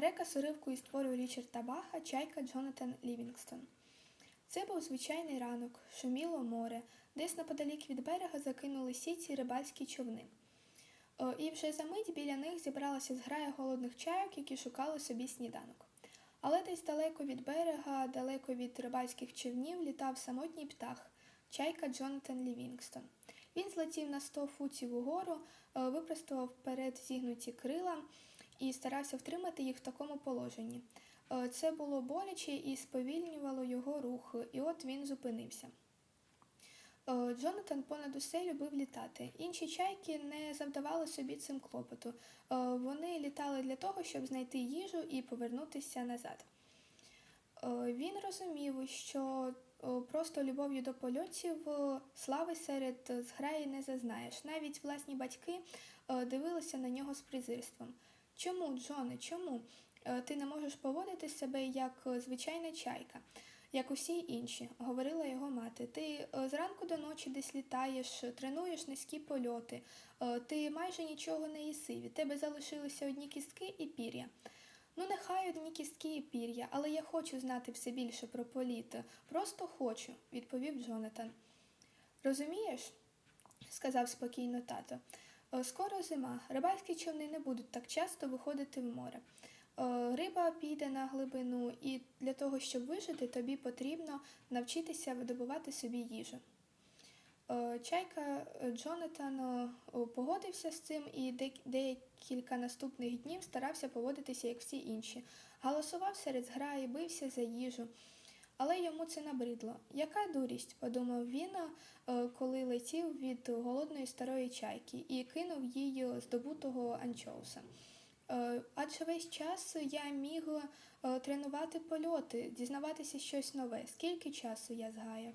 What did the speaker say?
Переказ уривку із твору Річарда Баха Чайка Джонатан Лівінгстон. Це був звичайний ранок, шуміло море, десь неподалік від берега закинули сіті рибальські човни. Е, І вже за мить біля них зібралася зграя голодних чайок, які шукали собі сніданок. Але десь далеко від берега, далеко від рибальських човнів, літав самотній птах чайка Джонатан Лівінгстон. Він злетів на 100 футів угору, випростував вперед зігнуті крила і старався втримати їх в такому положенні. Е, Це було боляче і сповільнювало його рух, і от він зупинився. Е, Джонатан понад усе любив літати. Інші чайки не завдавали собі цим клопоту. Е, Вони літали для того, щоб знайти їжу і повернутися назад. Він розумів, що просто любов'ю до польотів слави серед зграї не зазнаєш. Навіть власні батьки дивилися на нього з презирством. Чому, Джоне, чому Е, ти не можеш поводити себе як е, звичайна чайка, як усі інші, говорила його мати. Ти е, зранку до ночі десь літаєш, тренуєш низькі польоти, ти майже нічого не їси, від тебе залишилися одні кістки і пір'я. Ну, нехай одні кістки і пір'я, але я хочу знати все більше про політи. Просто хочу, відповів Джонатан. Розумієш? сказав спокійно тато. «Е, Скоро зима, рибальські човни не будуть так часто виходити в море. Е, Риба піде на глибину, і для того, щоб вижити, тобі потрібно навчитися видобувати собі їжу. Е, Чайка Джонатан погодився з цим і декілька наступних днів старався поводитися, як всі інші. Галасував серед зграї, бився за їжу. Але йому це набридло. Яка дурість, подумав він, е, коли летів від голодної старої чайки і кинув її здобутого анчоуса. Е, Адже весь час я міг е, тренувати польоти, дізнаватися щось нове. Скільки часу я згаяв?